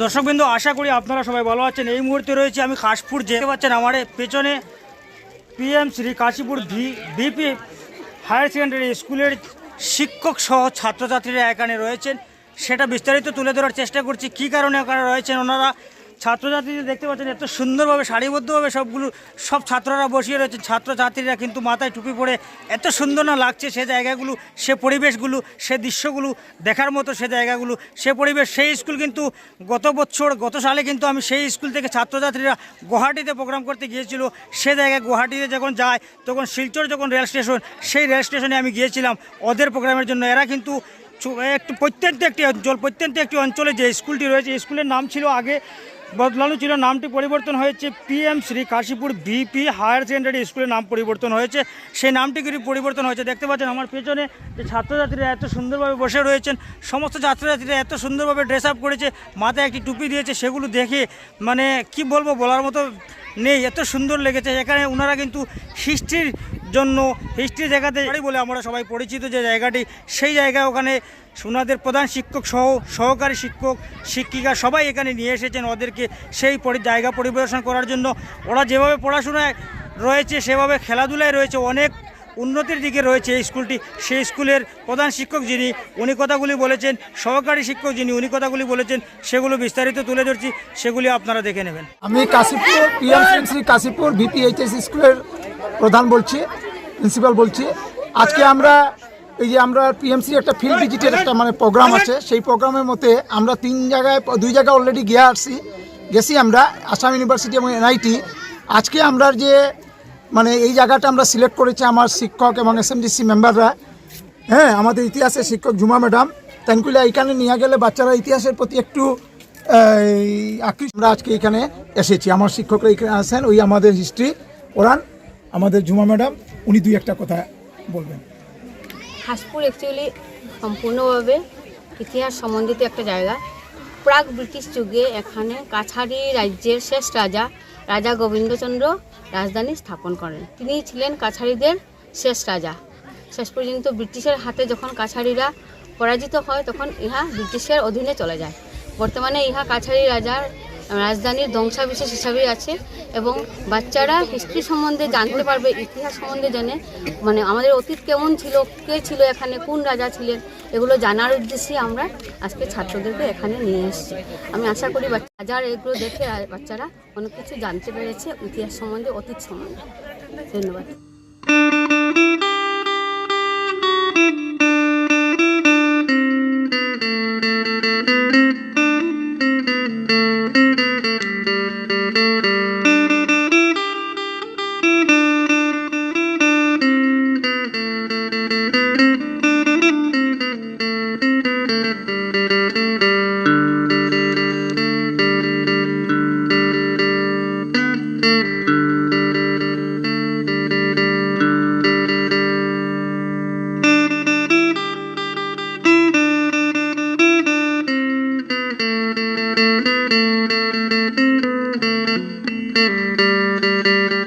দর্শকবৃন্দ, আশা করি আপনারা সবাই ভালো আছেন। এই মুহূর্তে রয়েছে আমি কাশপুর যেতে পারছেন আমার পেছনে PM Shri Kashipur V BP higher secondary স্কুলের শিক্ষক সহ ছাত্রছাত্রীরা এখানে রয়েছেন। সেটা বিস্তারিত তুলে ধরার চেষ্টা করছি, কি কারণে ওখানে রয়েছেন ওনারা? ছাত্রছাত্রীদের দেখতে পাচ্ছেন এত সুন্দরভাবে, সারিবদ্ধভাবে সবগুলো, সব ছাত্ররা বসিয়ে রয়েছে। ছাত্রছাত্রীরা কিন্তু মাথায় টুপি পরে এত সুন্দর না লাগছে সে জায়গাগুলো, সে পরিবেশগুলো, সে দৃশ্যগুলো দেখার মতো সে জায়গাগুলো, সে পরিবেশ, সেই স্কুল কিন্তু গত বছর, গত সালে কিন্তু আমি সেই স্কুল থেকে ছাত্রছাত্রীরা গুয়াহাটিতে প্রোগ্রাম করতে গিয়েছিল। সে জায়গায় গুয়াহাটিতে যখন যায়, তখন শিলচর যখন রেল স্টেশন, সেই রেল স্টেশনে আমি গিয়েছিলাম ওদের প্রোগ্রামের জন্য। এরা কিন্তু একটু প্রত্যন্ত একটি অঞ্চল, প্রত্যন্ত একটি অঞ্চলে যে স্কুলটি রয়েছে স্কুলের নাম ছিল আগে বদলানো ছিল, নামটি পরিবর্তন হয়েছে। PM Shri Kashipur VP higher secondary স্কুলের নাম পরিবর্তন হয়েছে। সেই নামটি কিন্তু পরিবর্তন হয়েছে। দেখতে পাচ্ছেন আমার পেছনে যে ছাত্রছাত্রীরা এত সুন্দরভাবে বসে রয়েছেন, সমস্ত ছাত্রছাত্রীরা এত সুন্দরভাবে ড্রেস আপ করেছে, মাথায় একটি টুপি দিয়েছে, সেগুলো দেখে মানে কি বলব বলার মতো নেই, এত সুন্দর লেগেছে। এখানে ওনারা কিন্তু হিস্ট্রির জন্য হিস্ট্রি জায়গাতে বলে আমরা সবাই পরিচিত যে জায়গাটি সেই জায়গায় ওখানে সোনাদের প্রধান শিক্ষক সহ সহকারী শিক্ষক শিক্ষিকা সবাই এখানে নিয়ে এসেছেন ওদেরকে সেই পরি- জায়গা পরিবেশন করার জন্য। ওরা যেভাবে পড়াশোনায় রয়েছে সেভাবে খেলাধুলায় রয়েছে অনেক উন্নতির দিকে রয়েছে এই স্কুলটি। সেই স্কুলের প্রধান শিক্ষক যিনি উনি কথাগুলি বলেছেন সহকারী শিক্ষক যিনি উনি কথাগুলি বলেছেন সেগুলো বিস্তারিত তুলে ধরছি সেগুলি আপনারা দেখে নেবেন। আমি কাশীপুর পিএম শ্রী কাশীপুর ভিপিএইচএস স্কুলের প্রধান বলছি প্রিন্সিপাল বলছি। আজকে আমরা এই যে আমরা পিএমসি একটা ফিল্ড ভিজিটের একটা মানে প্রোগ্রাম আছে, সেই প্রোগ্রামের মধ্যে আমরা তিন জায়গায়, দুই জায়গায় অলরেডি গিয়ে আসছি। গেছি আমরা আসাম ইউনিভার্সিটি এবং এনআইটি আজকে আমরা যে মানে এই জায়গাটা আমরা সিলেক্ট করেছি আমার শিক্ষক এবং এসএমডিসি মেম্বাররা হ্যাঁ আমাদের ইতিহাসের শিক্ষক জুমা ম্যাডাম। তেনকুলা এখানে নিয়ে গেলে বাচ্চারা ইতিহাসের প্রতি একটু আকৃষ্ট। আমরা আজকে এখানে এসেছি। আমার শিক্ষকরা এখানে আসেন ওই আমাদের হিস্ট্রি পড়ান আমাদের জুমা ম্যাডাম, উনি দুই একটা কথা বলবেন। হাসপুর অ্যাকচুয়ালি সম্পূর্ণভাবে ইতিহাস সম্বন্ধিত একটা জায়গা। প্রাক ব্রিটিশ যুগে এখানে কাছাড়ি রাজ্যের শেষ রাজা রাজা গোবিন্দচন্দ্র রাজধানী স্থাপন করেন। তিনি ছিলেন কাছাড়িদের শেষ রাজা। শেষ পর্যন্ত ব্রিটিশের হাতে যখন কাছাড়িরা পরাজিত হয়, তখন ইহা ব্রিটিশের অধীনে চলে যায়। বর্তমানে ইহা কাছাড়ি রাজার রাজধানীর ধ্বংসাবিশেষ হিসাবেই আছে এবং বাচ্চারা হিস্ট্রি সম্বন্ধে জানতে পারবে, ইতিহাস সম্বন্ধে জেনে মানে আমাদের অতীত কেমন ছিল, কে ছিল এখানে, কোন রাজা ছিলেন, এগুলো জানার উদ্দেশ্যে আমরা আজকে ছাত্রদেরকে এখানে নিয়ে এসেছি। আমি আশা করি রাজার এগুলো দেখে বাচ্চারা অনেক কিছু জানতে পেরেছে, ইতিহাস সম্বন্ধে, অতীত সম্বন্ধে। ধন্যবাদ। Música